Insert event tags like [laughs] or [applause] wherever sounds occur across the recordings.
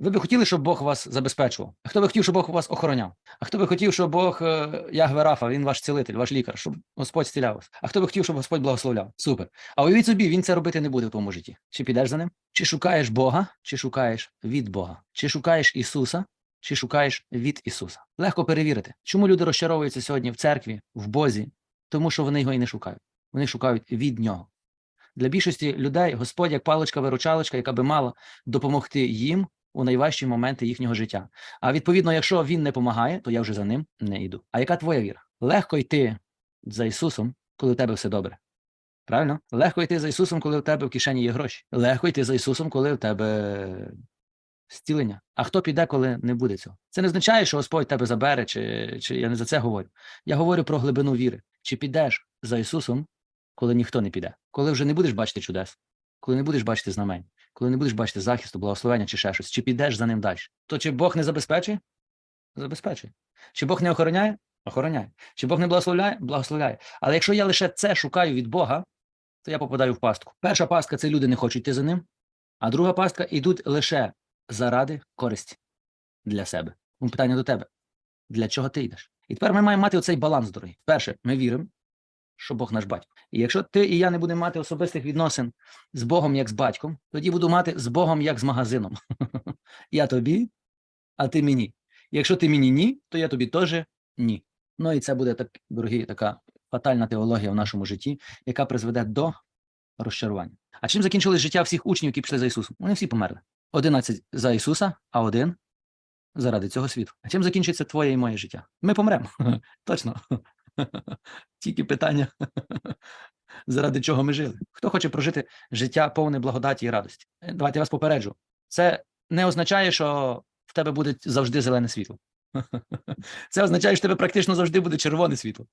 Ви би хотіли, щоб Бог вас забезпечував? А хто би хотів, щоб Бог вас охороняв? А хто би хотів, щоб Бог е, Ягве Рафа, він ваш цілитель, ваш лікар, щоб Господь зціляв вас? А хто би хотів, щоб Господь благословляв? Супер. А уявіть собі, він це робити не буде в твоєму житті. Чи підеш за ним? Чи шукаєш Бога, чи шукаєш від Бога? Чи шукаєш Ісуса, чи шукаєш від Ісуса? Легко перевірити, чому люди розчаровуються сьогодні в церкві, в Бозі, тому що вони його і не шукають. Вони шукають від нього. Для більшості людей Господь як паличка-виручалочка, яка би мала допомогти їм у найважчі моменти їхнього життя. А відповідно, якщо він не допомагає, то я вже за ним не йду. А яка твоя віра? Легко йти за Ісусом, коли у тебе все добре. Правильно? Легко йти за Ісусом, коли у тебе в кишені є гроші. Легко йти за Ісусом, коли у тебе зцілення. А хто піде, коли не буде цього? Це не означає, що Господь тебе забере, чи, чи я не за це говорю. Я говорю про глибину віри. Чи підеш за Ісусом, коли ніхто не піде? Коли вже не будеш бачити чудес, коли не будеш бачити знамень, коли не будеш бачити захисту, благословення чи ще щось, чи підеш за ним далі? То чи Бог не забезпечує? Забезпечує. Чи Бог не охороняє? Охороняє. Чи Бог не благословляє? Благословляє. Але якщо я лише це шукаю від Бога, то я попадаю в пастку. Перша пастка це люди не хочуть йти за ним, а друга пастка йдуть лише заради користі для себе. Питання до тебе: для чого ти йдеш? І тепер ми маємо мати оцей баланс, дорогий. Перше, ми віримо, що Бог наш батько. І якщо ти і я не будемо мати особистих відносин з Богом як з батьком, тоді буду мати з Богом як з магазином. [laughs] Я тобі, а ти мені. Якщо ти мені ні, то я тобі теж ні. Ну і це буде так, дорогі, така фатальна теологія в нашому житті, яка призведе до розчарування. А чим закінчилось життя всіх учнів, які пішли за Ісусом? Вони всі померли. Одинадцять за Ісуса, а один заради цього світу. А чим закінчиться твоє і моє життя? Ми помремо. [laughs] Точно. [laughs] Тільки питання, [laughs] заради чого ми жили. Хто хоче прожити життя повне благодаті і радості? Е, Давайте я вас попереджу. Це не означає, що в тебе буде завжди зелене світло. [laughs] Це означає, що в тебе практично завжди буде червоне світло.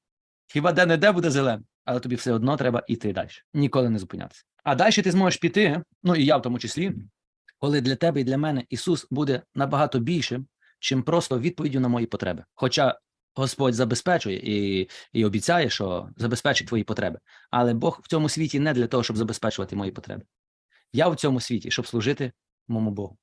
Хіба де-не-де буде зелене, але тобі все одно треба йти далі. Ніколи не зупинятися. А далі ти зможеш піти, ну і я в тому числі, коли для тебе і для мене Ісус буде набагато більшим, чим просто відповіддю на мої потреби. Хоча Господь забезпечує і, і обіцяє, що забезпечить твої потреби. Але Бог в цьому світі не для того, щоб забезпечувати мої потреби. Я в цьому світі, щоб служити моєму Богу.